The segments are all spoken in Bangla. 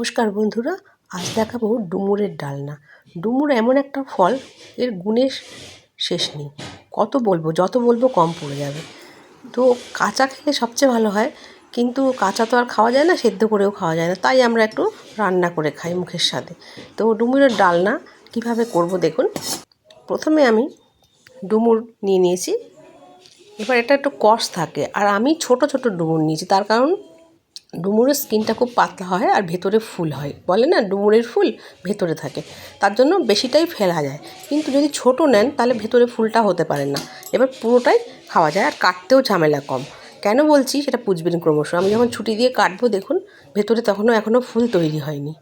নমস্কার বন্ধুরা, আজ দেখাবো ডুমুরের ডালনা। ডুমুর এমন একটা ফল, এর গুণের শেষ নেই। কত বলব, যত বলব কম পড়ে যাবে। তো কাঁচা খেলে সবচেয়ে ভালো হয়, কিন্তু কাঁচা তো আর খাওয়া যায় না, সেদ্ধ করেও খাওয়া যায় না। তাই আমরা একটু রান্না করে খাই মুখের সাথে তো ডুমুরের ডালনা কীভাবে করব দেখুন। প্রথমে আমি ডুমুর নিয়ে নিয়েছি। এবার এটা একটু কষ থাকে, আর আমি ছোট ছোট ডুমুর নিয়েছি, তার কারণ ডুমুরের স্কিনটা খুব পাতলা হয় আর ভেতরে ফুল হয়। বলে না, ডুমুরের ফুল ভেতরে থাকে। তার জন্য বেশিটাই ফেলা যায়। কিন্তু যদি ছোট নেন, তাহলে ভেতরে ফুলটা হতে পারে না। এবার পুরোটাই খাওয়া যায় আর কাটতেও ঝামেলা কম। কেন বলছি সেটা বুঝবেন ক্রমশ। আমি যখন ছুটি দিয়ে কাটবো, দেখুন, ভেতরে তখনও এখনও ফুল তৈরি হয়নি।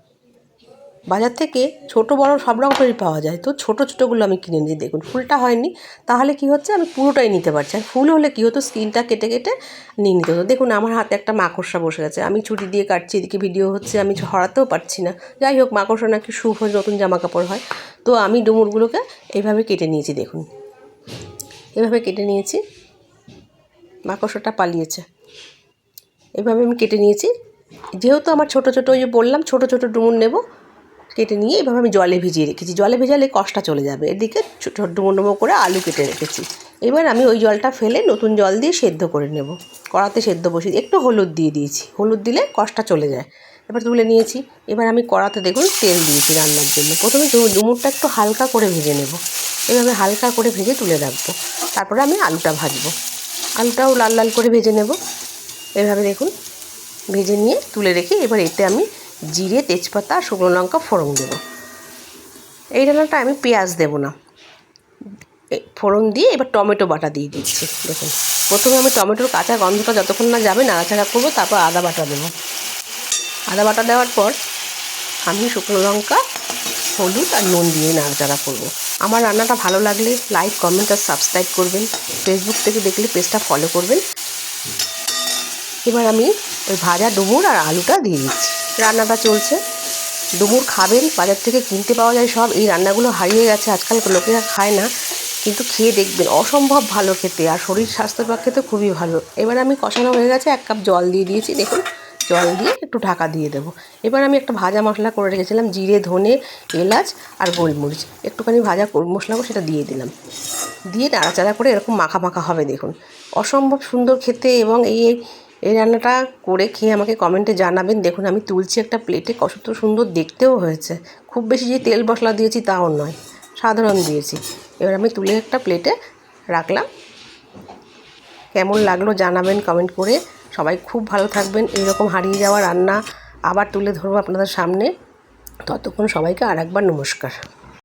বাজার থেকে ছোট, বড় সব রকমেরই পাওয়া যায়। তো ছোট, ছোটোগুলো আমি কিনে নিয়ে দেখুন, ফুলটা হয়নি। তাহলে কি হচ্ছে? আমি পুরোটাই নিতে পারছি। আর ফুল হলে কী হতো? স্কিনটা কেটে কেটে নিয়ে নিতে হতো। দেখুন, আমার হাতে একটা মাকড়সা বসে গেছে। আমি ছুটি দিয়ে কাটছি, এদিকে ভিডিও হচ্ছে, আমি হরাতেও পারছি না। যাই হোক, মাকড়সা নাকি শুভ, নতুন জামা কাপড় হয়। তো আমি ডুমুরগুলোকে এইভাবে কেটে নিয়েছি, দেখুন। এভাবে কেটে নিয়েছি। মাকড়সাটা পালিয়েছে। এভাবে আমি কেটে নিয়েছি। যেহেতু আমার ছোটো ছোটো, ওই যে বললাম, ছোটো ছোটো ডুমুর নেব কেটে নিয়ে এভাবে আমি জলে ভিজিয়ে রেখেছি। জলে ভেজালে কষটা চলে যাবে। এদিকে ছোটো ডুমো ডুমো করে আলু কেটে রেখেছি। এবার আমি ওই জলটা ফেলে নতুন জল দিয়ে সেদ্ধ করে নেব। কড়াতে সেদ্ধ বসিয়ে একটু হলুদ দিয়ে দিয়েছি। হলুদ দিলে কষটা চলে যায়। এবার তুলে নিয়েছি। এবার আমি কড়াতে দেখুন তেল দিয়েছি রান্নার জন্য। প্রথমে ডুমুরটা একটু হালকা করে ভেজে নেব। এভাবে হালকা করে ভেজে তুলে রাখব। তারপরে আমি আলুটা ভাজবো। আলুটাও লাল লাল করে ভেজে নেব। এভাবে দেখুন। ভেজে নিয়ে তুলে রেখে এবার এতে আমি জিরে, তেজপাতা, শুকনো লঙ্কা, ফোড়ন দেবো। এই রান্নাটা আমি পেঁয়াজ দেবো না। ফোড়ন দিয়ে এবার টমেটো বাটা দিয়ে দিচ্ছি, দেখুন। প্রথমে আমি টমেটোর কাঁচা গন্ধটা যতক্ষণ না যাবে নাড়াচাড়া করব, তারপর আদা বাটা দেবো। আদা বাটা দেওয়ার পর আমি শুকনো লঙ্কা, হলুদ আর নুন দিয়ে নাড়াচাড়া করব। আমার রান্নাটা ভালো লাগলে লাইক, কমেন্ট আর সাবস্ক্রাইব করবেন। ফেসবুক থেকে দেখলে পেজটা ফলো করবেন। এবার আমি ওই ভাজা ডুমুর আর আলুটা দিয়ে দিচ্ছি। রান্নাটা চলছে। ডুমুর খাবেন, বাজার থেকে কিনতে পাওয়া যায় সব। এই রান্নাগুলো হারিয়ে গেছে, আজকাল লোকেরা খায় না, কিন্তু খেয়ে দেখবেন, অসম্ভব ভালো খেতে আর শরীর স্বাস্থ্যের পক্ষে তো খুবই ভালো। এবার আমি কষানো হয়ে গেছে, এক কাপ জল দিয়ে দিয়েছি। দেখুন, জল দিয়ে একটু ঢাকা দিয়ে দেবো। এবার আমি একটা ভাজা মশলা করে রেখেছিলাম, জিরে, ধনে, এলাচ আর গোলমরিচ। একটুখানি ভাজা মশলা সেটা দিয়ে দিলাম। দিয়ে নাড়াচাড়া করে এরকম মাখা মাখা হবে, দেখুন। অসম্ভব সুন্দর খেতে এবং এই এই রান্নাটা করে খেয়ে আমাকে কমেন্টে জানাবেন। দেখুন, আমি তুলছি একটা প্লেটে কত সুন্দর দেখতেও হয়েছে। খুব বেশি যে তেল মশলা দিয়েছি তাও নয়, সাধারণ দিয়েছি। এবার আমি তুলে একটা প্লেটে রাখলাম। কেমন লাগল জানাবেন কমেন্ট করে। সবাই খুব ভালো থাকবেন। এইরকম হারিয়ে যাওয়া রান্না আবার তুলে ধরবো আপনাদের সামনে। ততক্ষণ সবাইকে আর একবার নমস্কার।